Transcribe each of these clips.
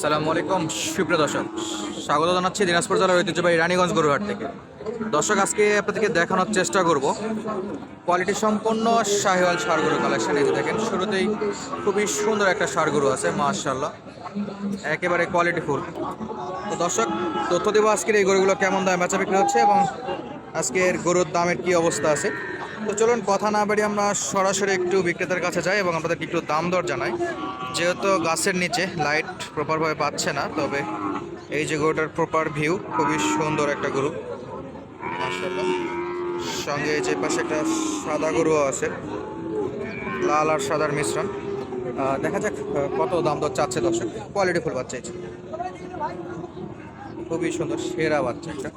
সালামু আলাইকুম, সুপ্রিয় দর্শক। স্বাগত জানাচ্ছি দিনাজপুর জেলার ঐতিহ্যবাহী রানীগঞ্জ গরুহাট থেকে। দর্শক, আজকে আপনাদেরকে দেখানোর চেষ্টা করব কোয়ালিটি সম্পন্ন শাহিওয়াল গরু কালেকশন এই দেখেন, শুরুতেই খুবই সুন্দর একটা গরু আছে মাশাল্লাহ একেবারে কোয়ালিটি ফুল তো দর্শক, তথ্য দেবো আজকের এই গরুগুলো কেমন দামে বেচা বিক্রি হচ্ছে এবং আজকের গরুর দামের কি অবস্থা আছে? তো চলুন, কথা না বাড়িয়ে আমরা সরাসরি একটু বিক্রেতার কাছে যাই এবং আপনাদেরকে একটু দাম দর জানাই। যেহেতু গাছের নিচে লাইট প্রপারভাবে পাচ্ছে না, তবে এই যে গরুটার প্রপার ভিউ খুবই সুন্দর একটা গরু। সঙ্গে এই যে পাশে একটা সাদা গরুও আছে, লাল আর সাদার মিশ্রণ। দেখা যাক কত দাম দর চাচ্ছে দর্শক। কোয়ালিটি ফুল বাচ্চা। খুবই সুন্দর, সেরা বাচ্চা একটা।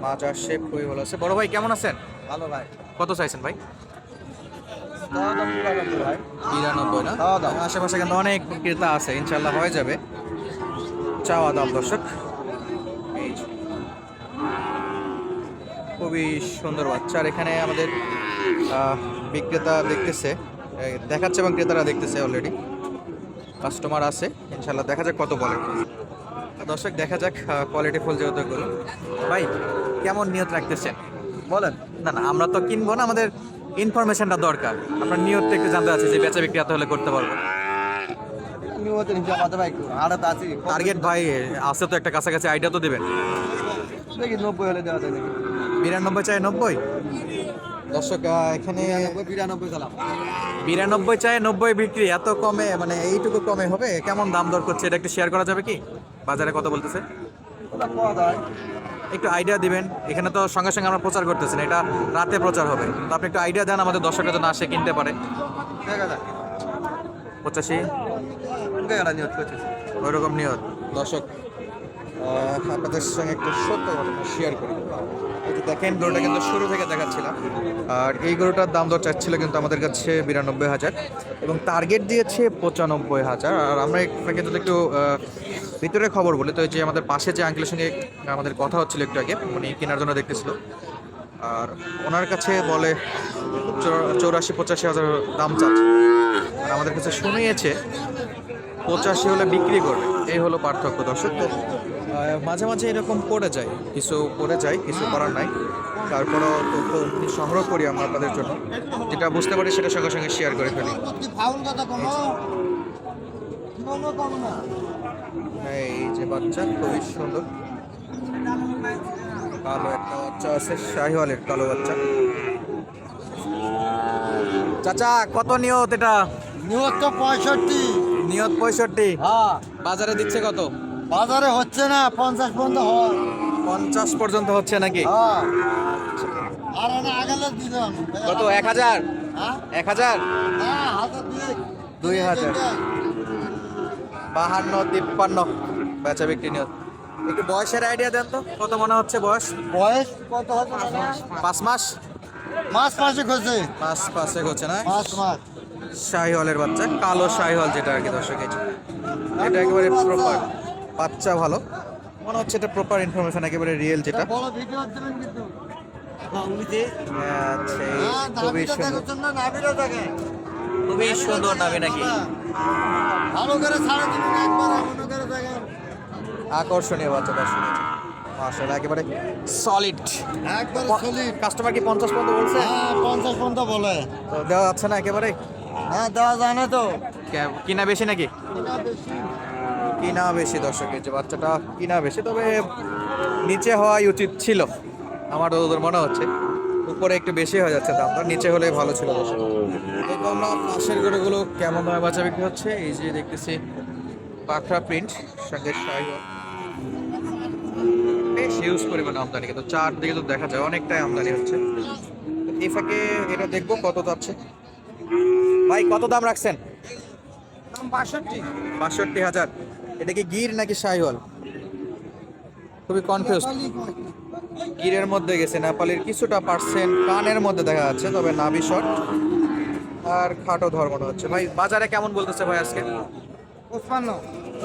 মাজার শেপ খুবই ভালো আছে। বড় ভাই কেমন আছেন? ভালো ভাই। কত চাইছেন ভাই? না? আশেপাশে কিন্তু অনেক ক্রেতা আছে ইনশাল্লাহ হয়ে যাবে। চাওয়া দাম দর্শক। এই খুবই সুন্দর বাচ্চা। আর এখানে আমাদের আহ, বিক্রেতা দেখতেছে দেখাচ্ছে এবং ক্রেতারা দেখতেছে অলরেডি কাস্টমার আছে ইনশাল্লাহ দেখা যাক কত বলে। দর্শক দেখা যাক কোয়ালিটি ফুল যেহেতু এগুলো। ভাই কেমন নিয়ত রাখতেছেন? বলেন। না না আমরা তো কিনবো না আমাদের ইনফরমেশনটা দরকার। আপনার নিয়তটা একটু জানতে আছে যে বেচা বিক্রি এত হলে করতে পারব। টার্গেট ভাই আছে তো একটা কাছাকাছি আইডিয়া তো দেবেন। দেখি নব্বই হলে দেওয়া যায় নাকি। বিরানব্বই চাই নব্বই? দর্শক এখানে বিরানব্বই চাই নব্বই বিক্রি এত কমে মানে এইটুকু কমে হবে? কেমন দাম দর করছে? এটা একটু শেয়ার করা যাবে কি? বাজারে কত বলতেছে? একটু আইডিয়া দিবেন। এখানে তো সঙ্গে সঙ্গে আমরা প্রচার করতেছি না এটা রাতে প্রচার হবে। তো আপনি একটু আইডিয়া দেন আমাদের দর্শকরা যেন আসে কিনতে পারে। পঁচাশি। গেলা নিয়ত। দর্শক আপনাদের সঙ্গে একটু সত্য ঘটনা শেয়ার করি। দেখেন, গরুটা কিন্তু শুরু থেকে দেখাচ্ছিলাম। আর এই গরুটার দাম দর চাচ্ছিল কিন্তু আমাদের কাছে বিরানব্বই হাজার এবং টার্গেট দিয়েছে পঁচানব্বই হাজার। আর আমরা আপনাকে যদি একটু ভিতরে খবর বলি। তো যে আমাদের পাশে যে আঙ্কেলের সঙ্গে আমাদের কথা হচ্ছিল একটু আগে, উনি কেনার জন্য দেখতেছিল। আর ওনার কাছে বলে চৌরাশি পঁচাশি হাজার দাম চাচ্ছে। আর আমাদের কাছে শুনিয়েছে, পঁচাশি হলে বিক্রি করবে। এই হলো পার্থক্য দর্শক। তো মাঝে মাঝে এরকম পড়ে যায় কিছু পড়ে যায় কিছু করার নাই। তারপরও তথ্য সংগ্রহ করি আমরা আপনাদের জন্য। যেটা বুঝতে পারি সেটা সঙ্গে সঙ্গে শেয়ার করে ফেলি। এই যে বাচ্চা খুবই সুন্দর। কালো একটা বাচ্চা আছে শাহিওয়ালের কালো বাচ্চা। চাচা কত নিয়ত এটা? নিয়ত তো পঁয়ষট্টি। নিয়ত পঁয়ষট্টি। হ্যাঁ বাজারে দিচ্ছে কত? বাজারে হচ্ছে না পঞ্চাশ পর্যন্ত হয়। পঞ্চাশ পর্যন্ত হচ্ছে নাকি? হ্যাঁ। আর না দিলাম। কত এক হাজার? হ্যাঁ। এক হাজার? হ্যাঁ হাজার দিয়ে দুই হাজার। বাহান্ন তিপ্পান্ন। বেচা বিক্রি নিয়ত। একটু বয়সের আইডিয়া দেন তো কত মনে হচ্ছে বয়স? বয়স কত হচ্ছে পাঁচ মাস? মাস মাসে খোঁজে পাঁচ পাঁচে হচ্ছে না? মাস মাস। শাহিওয়ালের বাচ্চা কালো শাহিওয়াল যেটা আর কি দর্শক। এটা একেবারে প্রপার বাচ্চা ভালো। মনে হচ্ছে এটা প্রপার ইনফরমেশন একেবারে রিয়েল যেটা। বড় ভিডিও দিবেন কিন্তু? আচ্ছা হ্যাঁ খুবই সুন্দর। খুবই সুন্দর নামে নাকি। দেখেন। আকর্ষণীয় বাচ্চা দর্শক। আসলে একেবারে সলিড একবার সলিড কাস্টমার কি পঞ্চাশ পর্যন্ত বলছে? হ্যাঁ পঞ্চাশ পর্যন্ত বলে। তো দেওয়া যাচ্ছে না একেবারে? হ্যাঁ দেওয়া যায় না তো। কিনা বেশি নাকি? কিনা বেশি দর্শকের যে বাচ্চাটা কিনা বেশি তবে নিচে হওয়াই উচিত ছিল। আমার ওদের মনে হচ্ছে। উপরে একটু বেশি হয়ে যাচ্ছে দামটা নিচে হলে ভালো ছিল দর্শক। আমরা পাশের গরুগুলো কেমন দামে বাচ্চা বিক্রি হচ্ছে? এই যে দেখতেছি পাখরা প্রিন্ট সঙ্গে শাহিওয়াল বেশ হিউজ পরিমাণে আমদানি কিন্তু চারদিকে তো দেখা যায় অনেকটাই আমদানি হচ্ছে। এই ফাঁকে এটা দেখব কত যাচ্ছে। ভাই কত দাম রাখছেন? বাষট্টি। হাজার। এটা কি গির নাকি শাহিওয়াল? খুবই কনফিউজ গিরের মধ্যে গেছে নেপালের কিছুটা পার্সেন্ট কানের মধ্যে দেখা যাচ্ছে তবে নাভি শর্ট আর খাটো ধর মনে হচ্ছে ভাই বাজারে কেমন বলতেছে ভাই আজকে? পঁচপান্ন।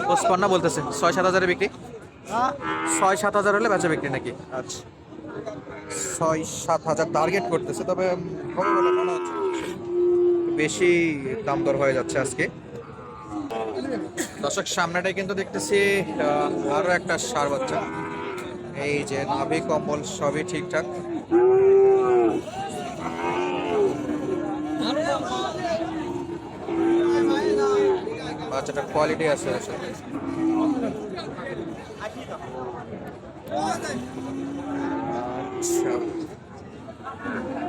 পঁচপান্ন বলতেছে। ছয় সাত হাজারে বিক্রি? হ্যাঁ। ছয় সাত হাজার হলে বেচা বিক্রি নাকি? আচ্ছা। ছয় সাত হাজার টার্গেট করতেছে তবে মনে হচ্ছে। বেশি দাম দর হয়ে যাচ্ছে আজকে। দর্শক সামনেটাই কিন্তু দেখতেছি আরও একটা সার বাচ্চা। এই যে নাভি কম্বল সবই ঠিকঠাক। বাচ্চাটার কোয়ালিটি আছে আচ্ছা।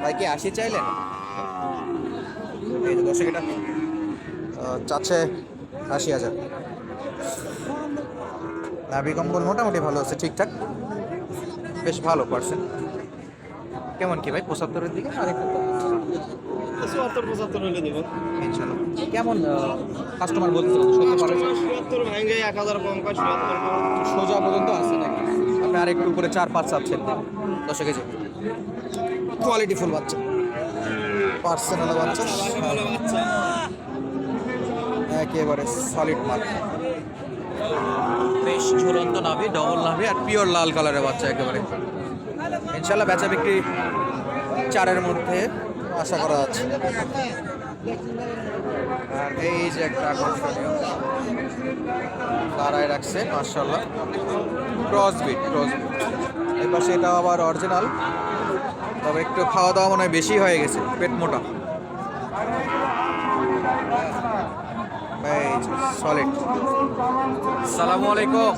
ভাই কি আশি চাইলেন? এই যে দর্শক এটা চাচ্ছে আশি হাজার। নাভি কম্বল মোটামুটি ভালো আছে ঠিকঠাক? বেশ ভালো পার্সেন্ট কেমন কি ভাই পঁচাত্তরের দিকে চুয়াত্তর পঁচাত্তর হলে দেবেন ইনশাল্লাহ কেমন কাস্টমার বলতে সত্যি পারে চুয়াত্তর ভাঙে এক হাজার কম চুয়াত্তর সোজা পর্যন্ত আছে নাকি? আপনি আর একটু উপরে চার পাঁচ চাচ্ছেন। দশ কেজি কোয়ালিটি ফুল বাচ্চা পার্সেনাল বাচ্চা। একেবারে সলিড মাল। বেশ ঝুলন্ত নাভি ডবল নাভি আর পিওর লাল কালারের বাচ্চা একেবারে। ইনশাল্লাহ বেচা বিক্রি চারের মধ্যে আশা করা যাচ্ছে। আর এই যে একটা আকর্ষণীয় দাঁড়ায় রাখছে মার্শাল্লাহ ক্রস বিট ক্রস বিট এই পাশে এটা আবার অরিজিনাল তবে একটু খাওয়া দাওয়া মনে হয় বেশি হয়ে গেছে, পেট মোটা। সলিড সালামু আলাইকুম।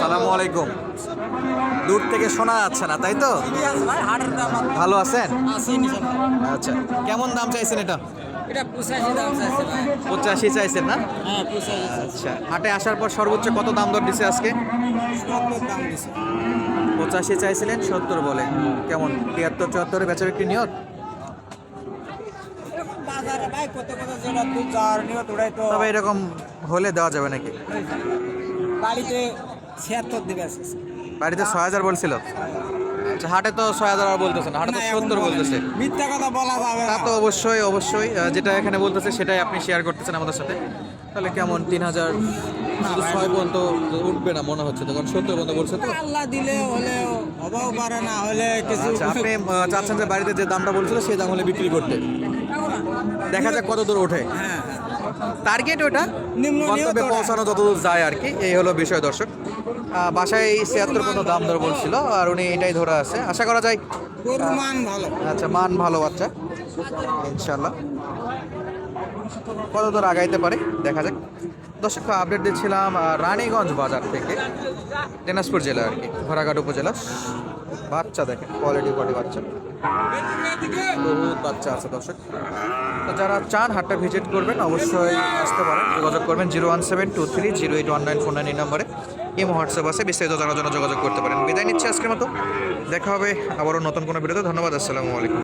সালামু আলাইকুম। দূর থেকে শোনা যাচ্ছে না, তাই তো? ভালো আছেন? আচ্ছা কেমন দাম চাইছেন এটা এটা? পঁচাশি চাইছেন না? আচ্ছা হাটে আসার পর সর্বোচ্চ কত দাম দর দিছে আজকে? পঁচাশি চাইছিলেন সত্তর বলে। কেমন? তিয়াত্তর চুয়াত্তরে বেচা বিক্রি নিয়ত? তবে এরকম হলে দেওয়া যাবে নাকি? বাড়িতে ছিয়াত্তর দিবে বাড়িতে ছয় হাজার বলছিল। আচ্ছা হাটে তো ছয় হাজার আর বলতেছে না হাটে তো সত্তর বলতেছে। মিথ্যা কথা বলা যাবে তা তো অবশ্যই অবশ্যই। যেটা এখানে বলতেছে সেটাই আপনি শেয়ার করতেছেন আমাদের সাথে। তাহলে কেমন? তিন হাজার শুধু ছয় পর্যন্ত উঠবে না মনে হচ্ছে তখন সত্তর পর্যন্ত বলছে তো। আল্লাহ দিলে হলেও হবেও পারে না হলে কিছু আচ্ছা আপনি চাচ্ছেন যে বাড়িতে যে দামটা বলছিল সেই দাম হলে বিক্রি করতে। দেখা যাক কত দূর ওঠে। হ্যাঁ টার্গেট ওটা? গন্তব্যে পৌঁছানো যতদূর যায় আর কি এই হলো বিষয় দর্শক। বাসায় ছিয়াত্তর পর্যন্ত দাম দর বলছিল আর উনি এটাই ধরে আছে। আশা করা যায় মান ভালো। আচ্ছা মান ভালো বাচ্চা। ইনশাল্লাহ কত দূর আগাইতে পারে? দেখা যাক। দর্শক আপডেট দিচ্ছিলাম রানীগঞ্জ বাজার থেকে। দিনাজপুর জেলা আর কি, ঘোড়াঘাট উপজেলা। বাচ্চা দেখেন কোয়ালিটি কোয়ালিটি বাচ্চা। বহুত বাচ্চা আছে দর্শক। তো যারা চান হাটটা ভিজিট করবেন, অবশ্যই আসতে পারেন। যোগাযোগ করবেন zero one seven two three, zero eight one nine four nine এই নম্বরে। ইমো হোয়াটসঅ্যাপ আছে, বিস্তারিত জানার জন্য যোগাযোগ করতে পারেন। বিদায় নিচ্ছি আজকের মতো। দেখা হবে আবারও নতুন কোনো ভিডিওতে। ধন্যবাদ, আসসালামু আলাইকুম।